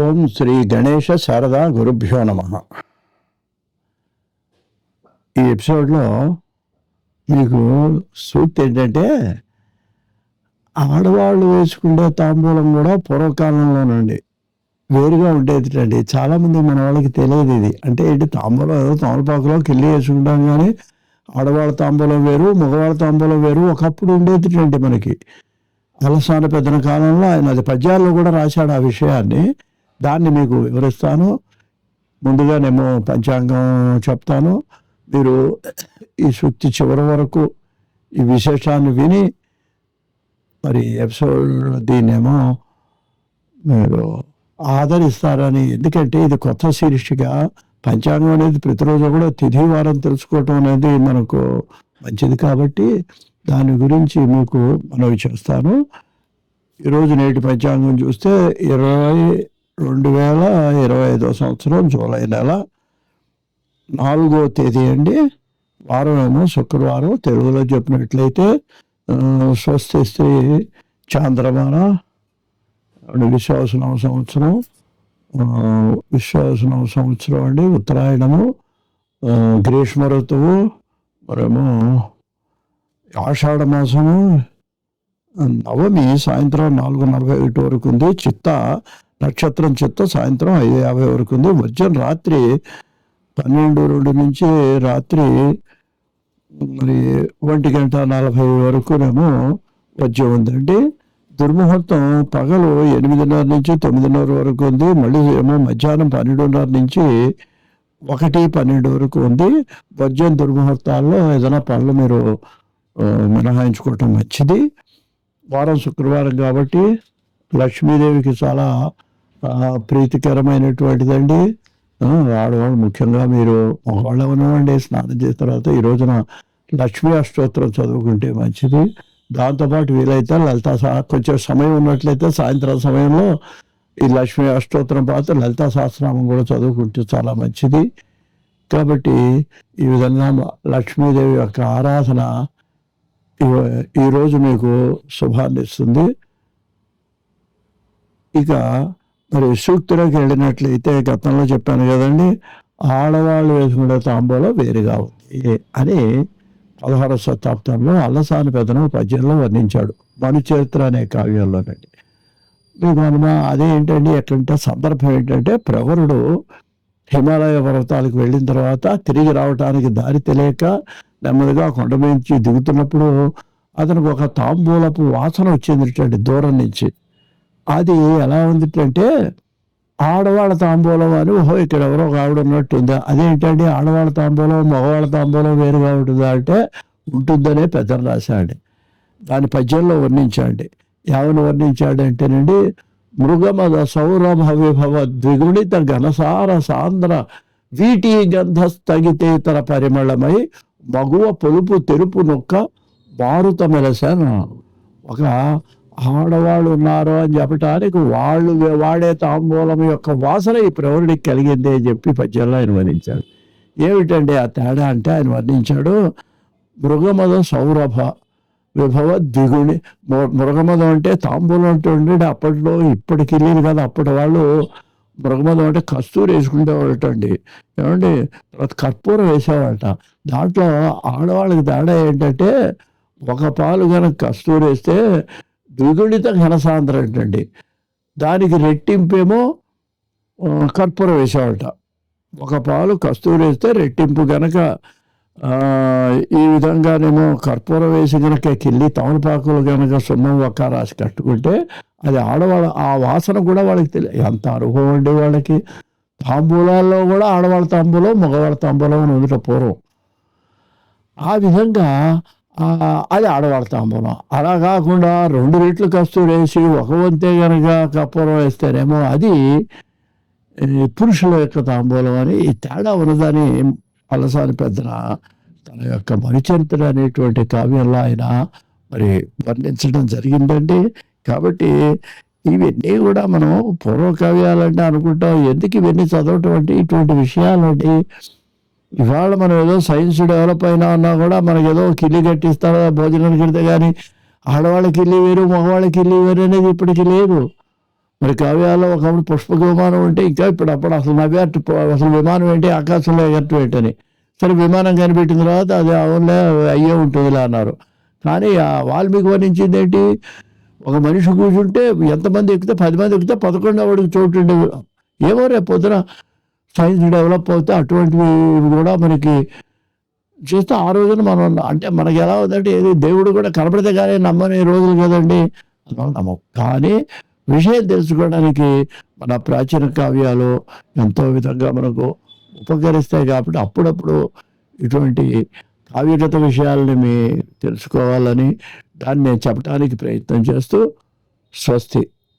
ఓం శ్రీ గణేష శారదా గురుభ్యో నమ. ఈ ఎపిసోడ్లో మీకు సూక్తి ఏంటంటే ఆడవాళ్ళు వేసుకునే తాంబూలం కూడా పూర్వకాలంలోనండి. వేరుగా ఉండేది అండి చాలామంది మన వాళ్ళకి తెలియదు ఇది. అంటే ఏంటి తాంబూలం ఏదో తమలపాకులో కిల్లి వేసుకుంటాం కానీ ఆడవాళ్ళ తాంబూలం వేరు మగవాళ్ళ తాంబూలం వేరు ఒకప్పుడు ఉండేది మనకి. అలసాన పెద్దన కాలంలో ఆయన అది పద్యాల్లో కూడా రాశాడు ఆ విషయాన్ని. దాన్ని మీకు వివరిస్తాను. ముందుగానేమో పంచాంగం చెప్తాను. మీరు ఈ సూక్తి చివరి వరకు ఈ విశేషాన్ని విని మరి ఎపిసోడ్ దీన్నేమో మీరు ఆదరిస్తారని. ఎందుకంటే ఇది కొత్త శీర్షిక. పంచాంగం అనేది ప్రతిరోజు కూడా తిథి వారం తెలుసుకోవటం అనేది మనకు మంచిది కాబట్టి దాని గురించి మీకు మనవి చేస్తాను. ఈరోజు నేటి పంచాంగం చూస్తే ఇరవై రెండు వేల ఇరవై ఐదో సంవత్సరం జూలై నెల నాలుగో తేదీ అండి. వారం ఏమో శుక్రవారం తెలుగులో చెప్పినట్లయితే స్వస్తి స్త్రీ చాంద్రమాన అండ్ విశ్వాసనవ సంవత్సరం. విశ్వాసనవ సంవత్సరం అండి ఉత్తరాయణము గ్రీష్మ ఋతువు మరేమో ఆషాఢ మాసము నవమి సాయంత్రం నాలుగు నలభై ఒకటి వరకు ఉంది. చిత్త నక్షత్రం చిత్త సాయంత్రం ఐదు యాభై వరకు ఉంది. మధ్యాహ్నం రాత్రి పన్నెండు రెండు నుంచి రాత్రి మరి ఒంటి గంట నలభై వరకునేమో వజ్యం ఉందండి. దుర్ముహూర్తం పగలు ఎనిమిదిన్నర నుంచి తొమ్మిదిన్నర వరకు ఉంది. మళ్ళీ ఏమో మధ్యాహ్నం పన్నెండున్నర నుంచి ఒకటి పన్నెండు వరకు ఉంది. వజ్రం దుర్ముహూర్తాల్లో ఏదైనా పనులు మీరు మినహాయించుకోవటం మంచిది. వారం శుక్రవారం కాబట్టి లక్ష్మీదేవికి చాలా ప్రీతికరమైనటువంటిదండి. ఆడవాళ్ళు ముఖ్యంగా మీరు మగవాళ్ళు ఉన్నవండి స్నానం చేసిన తర్వాత ఈ రోజున లక్ష్మీ అష్టోత్తరం చదువుకుంటే మంచిది. దాంతోపాటు వీలైతే లలితా కొంచెం సమయం ఉన్నట్లయితే సాయంత్రం సమయంలో ఈ లక్ష్మీ అష్టోత్తరం పాత లలితా సహస్రనామం కూడా చదువుకుంటే చాలా మంచిది. కాబట్టి ఈ విధంగా లక్ష్మీదేవి యొక్క ఆరాధన ఈరోజు మీకు శుభాన్ని ఇస్తుంది ఇక మరి సూక్తులకు వెళ్ళినట్లయితే గతంలో చెప్పాను కదండి ఆడవాళ్ళు వేసుకునే తాంబూలం వేరుగా ఉంది అని పదహారవ శతాబ్దంలో అల్లసాని పెదనం పద్యంలో వర్ణించాడు మనుచరిత్ర అనే కావ్యంలోనండి మీకు మనమ అదేంటండి ఎట్లంటే సందర్భం ఏంటంటే ప్రవరుడు హిమాలయ పర్వతాలకు వెళ్ళిన తర్వాత తిరిగి రావటానికి దారి తెలియక నెమ్మదిగా కొండ నుంచి దిగుతున్నప్పుడు అతనికి ఒక తాంబూలపు వాసన వచ్చింది దూరం నుంచి. అది ఎలా ఉందిటంటే ఆడవాళ్ళ తాంబూలం అని ఓహో ఇక్కడ ఎవరో ఒక ఆవిడ ఉన్నట్టుందా? అదేంటండి ఆడవాళ్ళ తాంబూలం మగవాళ్ళ తాంబూలం వేరుగా ఉంటుందా అంటే ఉంటుందనే పెద్దలు రాశాడు. దాని పద్యంలో వర్ణించాడు. ఏమని వర్ణించాడంటేనండి మృగమద సౌరభ విభవ ద్విగుణిత ఘనసార సాంద్ర వీటి గంధ స్థగితేతర పరిమళమై మగువ పొలుపు తెరుపు నొక్క మారుత మెలసాను ఒక ఆడవాళ్ళు ఉన్నారు అని చెప్పటానికి వాళ్ళు వాడే తాంబూలం యొక్క వాసన ఈ ప్రవరుడికి కలిగింది అని చెప్పి పద్యంలో ఆయన వర్ణించాడు ఏమిటండి ఆ తేడా అంటే ఆయన వర్ణించాడు మృగమద సౌరభ విభవ దిగుణి మృగమదం అంటే తాంబూలం అంటే ఉండేది అప్పట్లో ఇప్పటికి లేదు కదా అప్పటి వాళ్ళు మృగమదం అంటే కస్తూరి వేసుకునేవాళ్ళట అండి ఏమండి తర్వాత కర్పూరం వేసేవాళ్ళట. దాంట్లో ఆడవాళ్ళకి తేడా ఏంటంటే ఒక పాలు కనుక కస్తూరి వేస్తే ద్విగుళిత ఘనసాంద్ర ఏంటండి? దానికి రెట్టింపేమో కర్పూరం వేసేవాళ్ళట. ఒక పాలు కస్తూరి వేస్తే రెట్టింపు గనక ఈ విధంగానేమో కర్పూరం వేసి గనక కిల్లి తమలపాకులు గనక సున్నం ఒక్క రాసి కట్టుకుంటే అది ఆడవాళ్ళ ఆ వాసన కూడా వాళ్ళకి తెలియదు ఎంత అనుభవం అండి వాళ్ళకి. తాంబూలాల్లో కూడా ఆడవాళ్ళ తాంబూలం మగవాళ్ళ తాంబూలం అని ఉందిట పూర్వం. ఆ విధంగా అది ఆడవాళ్ళ తాంబూలం అలా కాకుండా రెండు రెట్లు కస్తూరి వేసి ఒక వంతే కనుక కప్పూరం వేస్తేనేమో అది పురుషుల యొక్క తాంబూలం అని ఈ తేడా ఉన్నదని పలసాని పెద్దన తన యొక్క మరిచరిత్ర అనేటువంటి కావ్యంలో ఆయన మరి వర్ణించడం జరిగిందండి. కాబట్టి ఇవన్నీ కూడా మనం పూర్వకావ్యాలంటే అనుకుంటాం. ఎందుకు ఇవన్నీ చదవటం అంటే ఇటువంటి విషయాలండి? ఇవాళ మనం ఏదో సైన్స్ డెవలప్ అయినా అన్నా కూడా మనకి ఏదో కిల్లి కట్టిస్తారా భోజనానికి కడితే కానీ ఆడవాళ్ళకి ఇల్లు వేరు మగవాళ్ళకి ఇల్లు వేరు అనేది ఇప్పటికి లేదు. మరి కావ్యాల్లో ఒకప్పుడు పుష్పక విమానం ఉంటే ఇంకా ఇప్పుడు అప్పుడు అసలు నవ్యార్ట్ అసలు విమానం ఏంటి? ఆకాశంలో ఎగట్టు ఏంటని. సరే విమానం కనిపెట్టిన తర్వాత అది అవునులే అయ్యే ఉంటుందిలే అన్నారు. కానీ ఆ వాల్మీకి వర్ణించింది ఏంటి? ఒక మనిషి కూర్చుంటే ఎంతమంది ఎక్కితే పది మంది ఎక్కితే పదకొండవడికి చోటు ఉండేది. ఏమో రేపు పొద్దున సైన్స్ డెవలప్ అవుతే అటువంటివి కూడా మనకి చేస్తే ఆ రోజున మనం అంటే మనకి ఎలా ఉందంటే ఏది దేవుడు కూడా కనపడితే కానీ నమ్మని రోజులు కదండి. అందువల్ల నమ్మం. కానీ విషయం తెలుసుకోవడానికి మన ప్రాచీన కావ్యాలు ఎంతో విధంగా మనకు ఉపకరిస్తాయి కాబట్టి అప్పుడప్పుడు ఇటువంటి కావ్యగత విషయాలని మీ తెలుసుకోవాలని దాన్ని నేను చెప్పడానికి ప్రయత్నం చేస్తూ స్వస్తి.